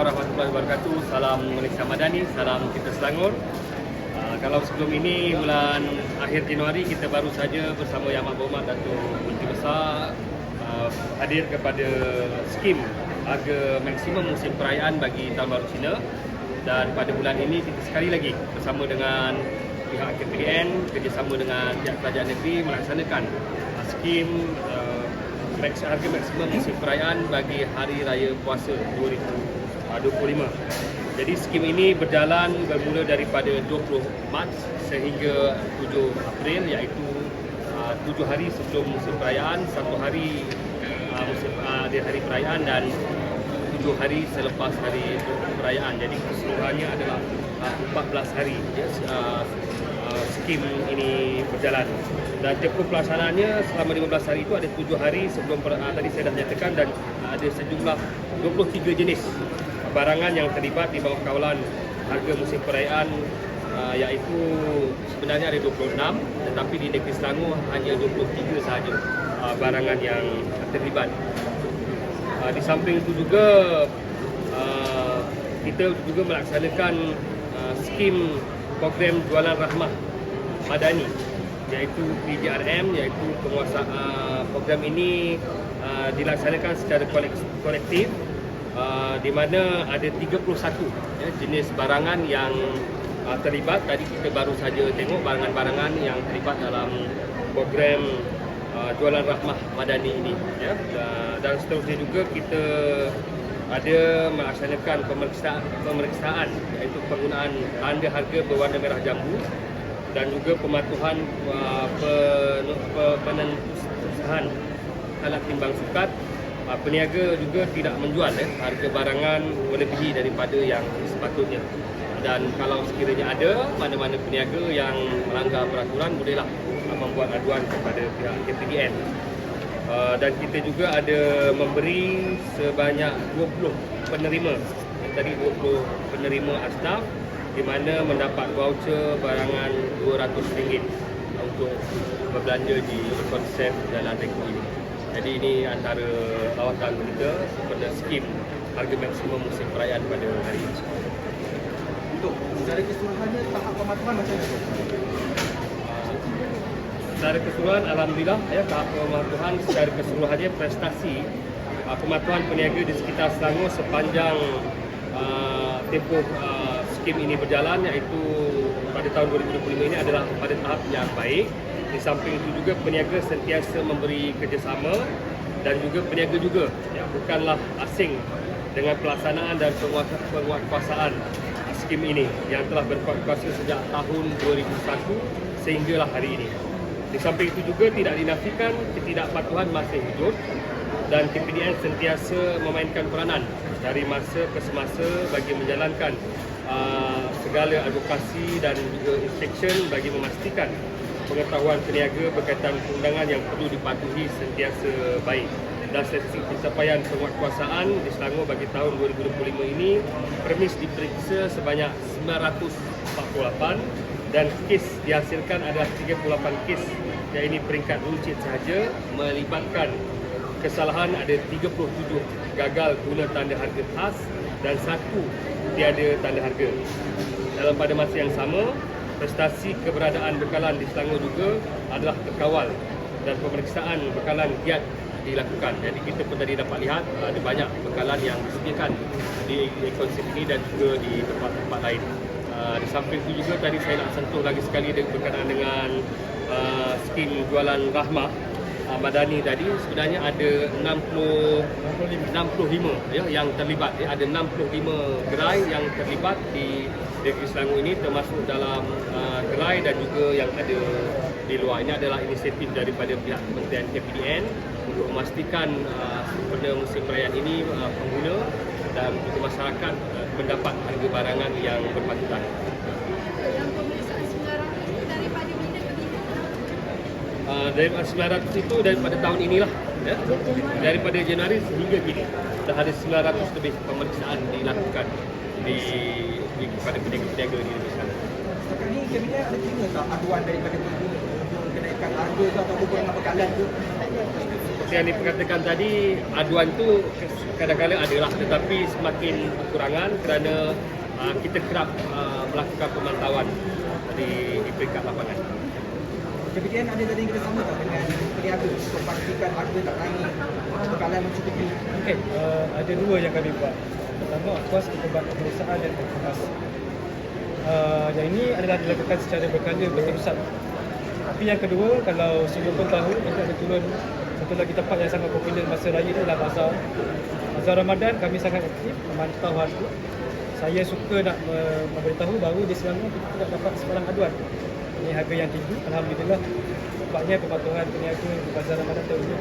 warahmatullahi wabarakatuh. Salam Malaysia Madani, salam kita Selangor. Uh, kalau sebelum ini bulan akhir Januari kita baru saja bersama Yang Amat Berhormat Datuk Menteri Besar uh, hadir kepada skim harga maksimum musim perayaan bagi Tahun Baru Cina dan pada bulan ini kita sekali lagi bersama dengan pihak KPDN kerjasama dengan pihak kerajaan negeri melaksanakan uh, skim uh, harga maksimum musim perayaan bagi Hari Raya Puasa 2025. Jadi skim ini berjalan bermula daripada 20 Mac sehingga 7 April iaitu uh, 7 hari sebelum musim perayaan, satu hari uh, musim di hari perayaan dan 7 hari selepas hari perayaan. Jadi keseluruhannya adalah uh, 14 hari skim ini berjalan. Dan tempoh pelaksanaannya selama 15 hari itu ada 7 hari sebelum tadi saya dah nyatakan dan ada sejumlah 23 jenis barangan yang terlibat di bawah kawalan harga musim perayaan uh, iaitu sebenarnya ada 26 tetapi di negeri Selangor hanya 23 sahaja uh, barangan yang terlibat. Uh, di samping itu juga uh, kita juga melaksanakan uh, skim program jualan rahmah madani iaitu PJRM iaitu penguasa uh, program ini uh, dilaksanakan secara kolek- kolektif uh, di mana ada 31 ya, jenis barangan yang uh, terlibat. Tadi kita baru saja tengok barangan-barangan yang terlibat dalam program uh, jualan rahmah madani ini ya. Dan, dan seterusnya juga kita ada melaksanakan pemeriksaan pemeriksaan iaitu penggunaan tanda harga berwarna merah jambu dan juga pematuhan uh, pen, pe- penentusan alat timbang sukat uh, peniaga juga tidak menjual eh, harga barangan melebihi daripada yang sepatutnya. Dan kalau sekiranya ada mana-mana peniaga yang melanggar peraturan bolehlah uh, membuat aduan kepada pihak KPDN Uh, dan kita juga ada memberi sebanyak 20 penerima. Tadi 20 penerima asnaf di mana mendapat voucher barangan RM200 untuk berbelanja di konsep Jalan Reko ini. Jadi ini antara lawatan kita kepada skim harga maksimum musim perayaan pada hari ini. Untuk secara keseluruhannya tahap pematuhan macam mana? secara keseluruhan alhamdulillah ya tahap pematuhan secara keseluruhannya prestasi uh, pematuhan peniaga di sekitar Selangor sepanjang uh, tempoh uh, skim ini berjalan iaitu pada tahun 2025 ini adalah pada tahap yang baik di samping itu juga peniaga sentiasa memberi kerjasama dan juga peniaga juga ya, bukanlah asing dengan pelaksanaan dan penguatkuasaan skim ini yang telah berkuasa sejak tahun 2001 sehinggalah hari ini. Di samping itu juga tidak dinafikan ketidakpatuhan masih hidup dan KPDN sentiasa memainkan peranan dari masa ke semasa bagi menjalankan uh, segala advokasi dan juga inspection bagi memastikan pengetahuan peniaga berkaitan perundangan yang perlu dipatuhi sentiasa baik. Dan statistik pencapaian penguatkuasaan di Selangor bagi tahun 2025 ini permis diperiksa sebanyak 948 dan kes dihasilkan adalah 38 kes yang ini peringkat runcit sahaja melibatkan kesalahan ada 37 gagal guna tanda harga khas dan satu tiada tanda harga. Dalam pada masa yang sama, prestasi keberadaan bekalan di Selangor juga adalah terkawal dan pemeriksaan bekalan giat dilakukan. Jadi kita pun tadi dapat lihat uh, ada banyak bekalan yang disediakan di ekosistem ini dan juga di tempat-tempat lain. Uh, di samping itu juga tadi saya nak sentuh lagi sekali berkenaan dengan uh, skim jualan rahmah Madani tadi sebenarnya ada 60 65 ya yang terlibat ya ada 65 gerai yang terlibat di negeri Selangor ini termasuk dalam uh, gerai dan juga yang ada di luar ini adalah inisiatif daripada pihak Kementerian KPDN untuk memastikan uh, pada musim perayaan ini uh, pengguna dan juga masyarakat uh, mendapat harga barangan yang berpatutan. Yang pemeriksaan 900 itu daripada bila ke bila? Uh, dari 900 itu daripada tahun inilah ya. daripada Januari sehingga kini dah ada 900 lebih pemeriksaan dilakukan di, di kepada peniaga-peniaga di negeri Selangor. Setakat ni kabinet ada terima tak aduan daripada pengguna untuk kenaikan harga ke ataupun kurangan bekalan tu? seperti yang diperkatakan tadi, aduan tu kadang-kadang adalah tetapi semakin berkurangan kerana uh, kita kerap uh, melakukan pemantauan di, di peringkat lapangan. KPTN ada tadi kerjasama tak dengan peniaga untuk pastikan harga tak naik, bekalan mencukupi. Okey, uh, ada dua yang kami buat. Pertama, of course, kita buat pemeriksaan dan pengkemas. Uh, yang ini adalah dilakukan secara berkala berterusan. Tapi yang kedua, kalau semua pun tahu, kita ada turun satu lagi tempat yang sangat popular masa raya adalah Bazar. Bazar Ramadan kami sangat aktif memantau harga. Saya suka nak me- memberitahu bahawa di Selangor kita tidak dapat sebarang aduan. Ini harga yang tinggi, Alhamdulillah. Nampaknya kepatuhan peniaga di Bazar Ramadan tahun ini